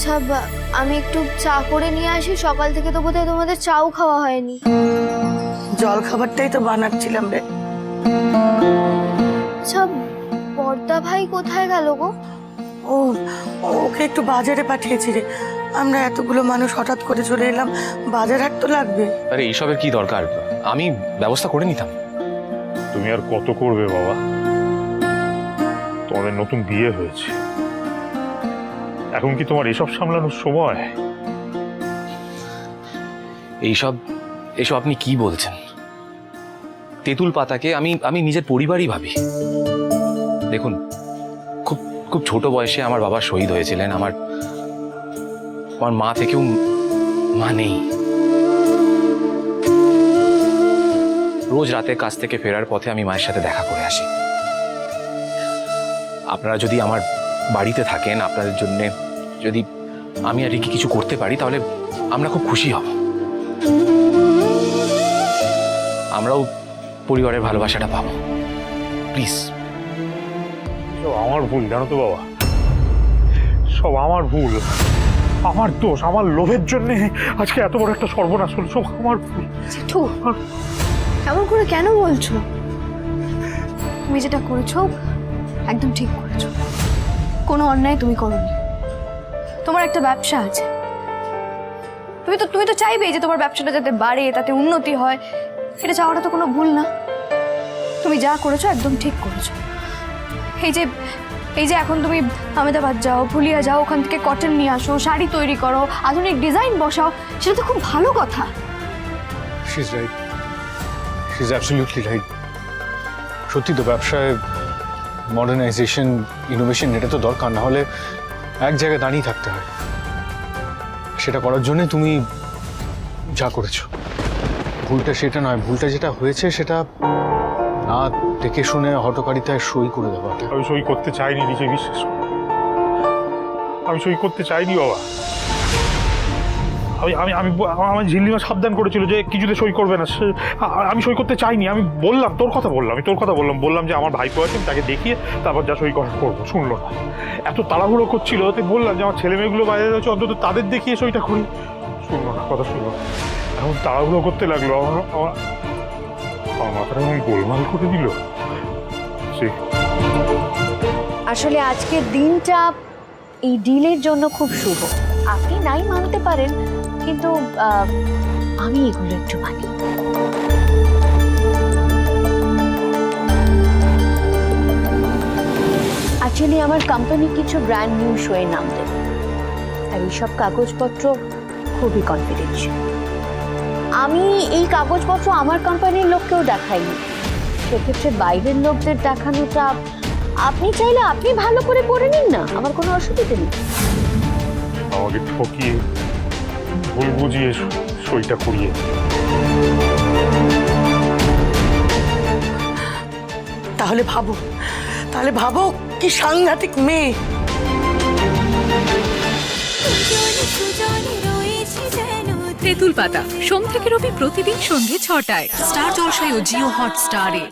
আচ্ছা বা- আমি একটু চা করে নিয়ে আসি। সকাল থেকে তো বোধহয় তোমাদের চাও খাওয়া হয়নি। জল খাবারটাই তো বানাচ্ছিলাম রে। আচ্ছা বর্দা ভাই কোথায় গেল গো? ও ওকে একটু বাজারে পাঠিয়েছি রে। আমরা এতগুলো মানুষ হঠাৎ করে চলে এলাম। বাজার হাট তো লাগবে। আরে এইসবের কি দরকার? আমি ব্যবস্থা করে নিতাম। তুমি আর কত করবে বাবা? তোমাদের নতুন বিয়ে হয়েছে। এখন কি তোমার এসব সামলানোর সময়? এইসব, এসব আপনি কি বলছেন? তেঁতুল পাতাকে আমি আমি নিজের পরিবারই ভাবি। দেখুন, খুব খুব ছোট বয়সে আমার বাবা শহীদ হয়েছিলেন, আমার আমার মা থেকেও মা নেই। রোজ রাতে কাজ থেকে ফেরার পথে আমি মায়ের সাথে দেখা করে আসি। আপনারা যদি আমার বাড়িতে থাকেন, আপনাদের জন্যে যদি আমি আর রিকি কিছু করতে পারি তাহলে আমরা খুব খুশি হব। আমরাও পরিবারের ভালোবাসাটা পাবো। প্লিজ। আমার ভুল জানো তো বাবা। সব আমার ভুল। আমার দোষ আমার লোভের জন্য আজকে এত বড় একটা সর্বনাশ হলো সব আমার ভুল। এমন করে কেন বলছো? তুমি যেটা করেছ একদম ঠিক করেছ। কোনো অন্যায় তুমি করোনি। তোমার একটা ব্যবসা আছে। তুমি তো তুমি তো চাইবে যে তোমার ব্যবসাটা যাতে বাড়ে, তাতে উন্নতি হয়। এটা চাওয়াটা তো কোনো ভুল না। তুমি যা করেছ একদম ঠিক করেছ। এই যে এই যে এখন তুমি আমেদাবাদ যাও, ফুলিয়া যাও, ওখান থেকে কটন নিয়ে আসো, শাড়ি তৈরি করো, আধুনিক ডিজাইন বসাও, সেটা তো খুব ভালো কথা। শি ইজ রাইট রাইট সত্যি তো ব্যবসায় মডার্নাইজেশন ইনোভেশন এটা তো দরকার। না হলে এক জায়গায় দাঁড়িয়ে থাকতে হয়। সেটা করার জন্যে তুমি যা করেছ। ভুলটা সেটা নয়, ভুলটা যেটা হয়েছে সেটা না দেখে শুনে হটকারিতায় সই করে দেবো আমি সই করতে চাইনি নিজে বিশ্বাস। আমি সই করতে চাইনি, বাবা। আমি আমি আমি আমার ঝিল্লিমা সাবধান করেছিল যে কিছুতে সই করবে না আমি সই করতে চাইনি, আমি বললাম, তোর কথা বললাম, আমি তোর কথা বললাম বললাম যে আমার ভাইপো আছে তাকে দেখিয়ে তারপর যা সই করা, করব, শুনলো না। এত তাড়াহুড়ো করছিল, তো বললাম যে আমার ছেলে মেয়েগুলো বাইরে রয়েছে অন্তত তাদের দেখিয়ে সইটা করি। শুনলো না, কথা শুনলো এখন তাড়াহুড়ো করতে লাগল, আমার আমার মাথাটা এমন গোলমাল করে দিল সে আসলে আজকের দিনটা এই ডিলের জন্য খুব শুভ। আপনি নাই মানতে পারেন কিন্তু আমি এগুলো একটু মানি। অ্যাকচুয়ালি আমার কোম্পানি কিছু ব্র্যান্ড নিউ শোয়ে নাম দেবে। আর এইসব কাগজপত্র খুবই কনফিডেন্সিয়াল আমি এই কাগজপত্র আমার কোম্পানির লোককেও দেখাইনি। সেক্ষেত্রে বাইরের লোকদের দেখানোটা আপনি চাইলে আপনি ভালো করে পড়ে নিন না, আমার কোনো অসুবিধা নেই। আমাকে ঠকিয়ে ভুল বুঝিয়ে সইটা করিয়ে তাহলে ভাবো তাহলে ভাবো কি সাংঘাতিক মেয়ে। তেঁতুল পাতা সোম থেকে রবি প্রতিদিন সন্ধ্যে ছটায়। স্টার জলসায় ও জিও হটস্টারে।